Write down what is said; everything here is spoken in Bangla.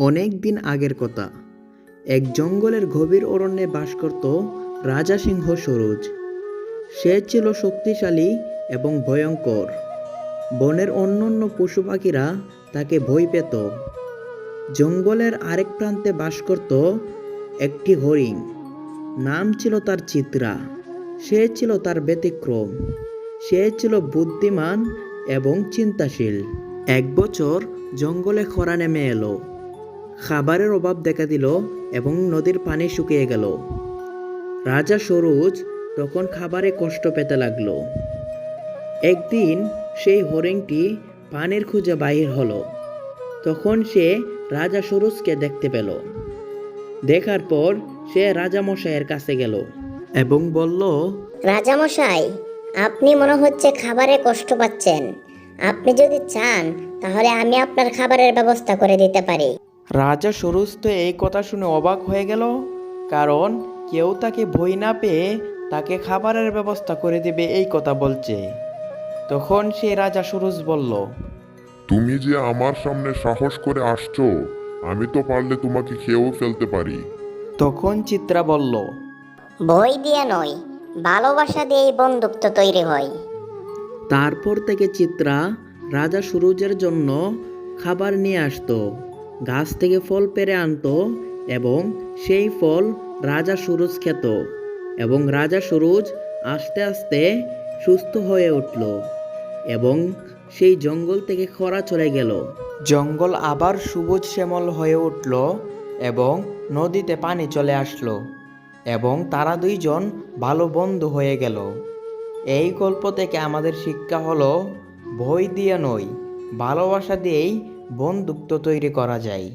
অনেক দিন আগের কথা। এক জঙ্গলের গভীর অরণ্যে বাস করত রাজা সিংহ সরোজ। সে ছিল শক্তিশালী এবং ভয়ঙ্কর। বনের অন্যান্য পশু পাখিরা তাকে ভয় পেত। জঙ্গলের আরেক প্রান্তে বাস করত একটি হরিণ। নাম ছিল তার চিত্রা। সে ছিল তার ব্যতিক্রম। সে ছিল বুদ্ধিমান এবং চিন্তাশীল। এক বছর জঙ্গলে খরা নেমে এলো। খাবারের অভাব দেখা দিল এবং নদীর পানি শুকিয়ে গেল। রাজা সরোজ তখন খাবারে কষ্ট পেতে লাগল। একদিন সেই হরিণটি পানির খুঁজে বাহির হলো। তখন সে রাজা সরোজকে দেখতে পেল। দেখার পর সে রাজামশাইয়ের কাছে গেল এবং বলল, রাজামশাই, আপনি মনে হচ্ছে খাবারে কষ্ট পাচ্ছেন। আপনি যদি চান, তাহলে আমি আপনার খাবারের ব্যবস্থা করে দিতে পারি। রাজা সরোজ তো এই কথা শুনে অবাক হয়ে গেল কারণ কেউ তাকে ভয় না পেয়ে তাকে খাবারের ব্যবস্থা করে দেবে এই কথা বলছে। তখন সে রাজা সরোজ বলল তুমি যে আমার সামনে সাহস করে আসছো আমি তো পারলে তোমাকে খেয়েও ফেলতে পারি। তখন চিত্রা বলল ভয় দিয়ে নয় ভালোবাসা দিয়েই বন্ধুত্ব তৈরি হয়। তারপর থেকে চিত্রা রাজা সুরুজের জন্য খাবার নিয়ে আসতো। গাছ থেকে ফল পেরে আনতো এবং সেই ফল রাজা সুরুজ খেত এবং রাজা সুরুজ আস্তে আস্তে সুস্থ হয়ে উঠল এবং সেই জঙ্গল থেকে খরা চলে গেল। জঙ্গল আবার সবুজ শ্যামল হয়ে উঠল এবং নদীতে পানি চলে আসলো এবং তারা দুইজন ভালো বন্ধু হয়ে গেল। এই গল্প থেকে আমাদের শিক্ষা হলো, ভয় দিয়ে নয় ভালোবাসা দিয়েই বন্ধুত্ব তৈরি করা যায়।